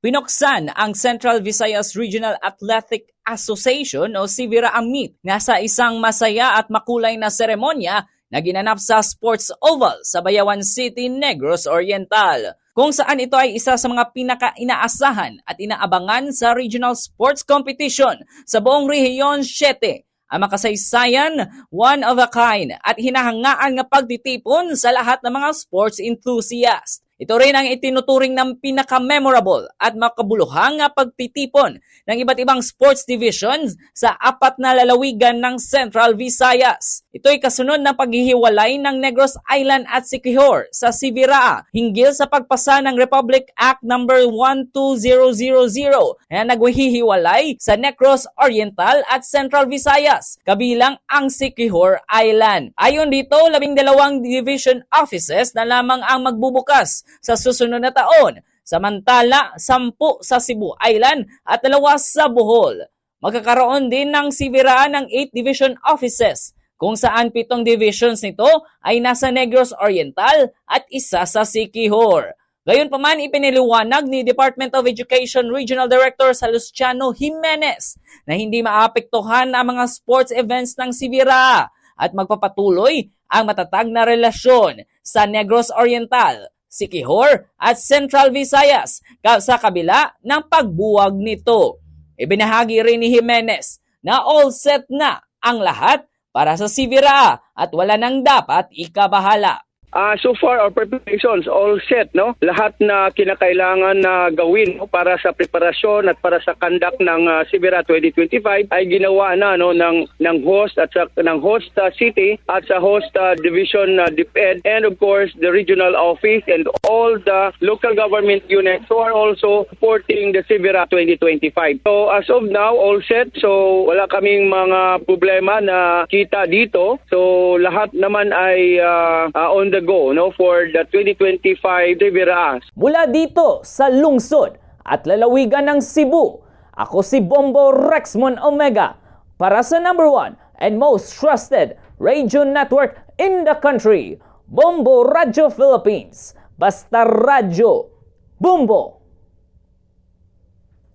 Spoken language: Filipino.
Pinoksan ang Central Visayas Regional Athletic Association o CVRA Amit nga sa isang masaya at makulay na seremonya na ginanap sa Sports Oval sa Bayawan City, Negros Oriental. Kung saan ito ay isa sa mga pinaka-inaasahan at inaabangan sa regional sports competition sa buong Rehiyon 7 ang makasaysayan, one of a kind at hinahangaan nga pagtitipon sa lahat ng mga sports enthusiast. Ito rin ang itinuturing ng pinaka-memorable at makabuluhang pagtitipon ng iba't ibang sports divisions sa apat na lalawigan ng Central Visayas. Ito'y kasunod ng paghihiwalay ng Negros Island at Siquijor sa Sibiraa hinggil sa pagpasa ng Republic Act No. 12000 na naghihiwalay sa Negros Oriental at Central Visayas, kabilang ang Siquijor Island. Ayon dito, labing dalawang division offices na lamang ang magbubukas sa susunod na taon, samantala sampu sa Cebu Island at dalawa sa Bohol. Magkakaroon din ng sibiraan ng 8 division offices kung saan pitong divisions nito ay nasa Negros Oriental at isa sa Siquijor. Gayunpaman ipiniliwanag ni Department of Education Regional Director sa Luciano Jimenez na hindi maapektuhan ang mga sports events ng Sibira at magpapatuloy ang matatag na relasyon sa Negros Oriental, Siquijor at Central Visayas sa kabila ng pagbuwag nito. Ibinahagi rin ni Jimenez na all set na ang lahat para sa Sibira at wala nang dapat ikabahala. Ah, so far our preparations all set no. Lahat na kinakailangan na gawin no, para sa preparasyon at para sa conduct ng uh, Sibera 2025 ay ginawa na no ng ng host at sa ng host uh, city at sa host uh, division uh, DepEd and of course the regional office and all the local government units who are also supporting the Sibera 2025. So as of now all set. So wala kaming mga problema na kita dito. So lahat naman ay uh, uh, on the go no for the 2025 Rivera Mula dito sa lungsod at lalawigan ng Cebu, ako si Bombo Rexmon Omega para sa number one and most trusted radio network in the country, Bombo Radio Philippines. Basta Radio, Bombo!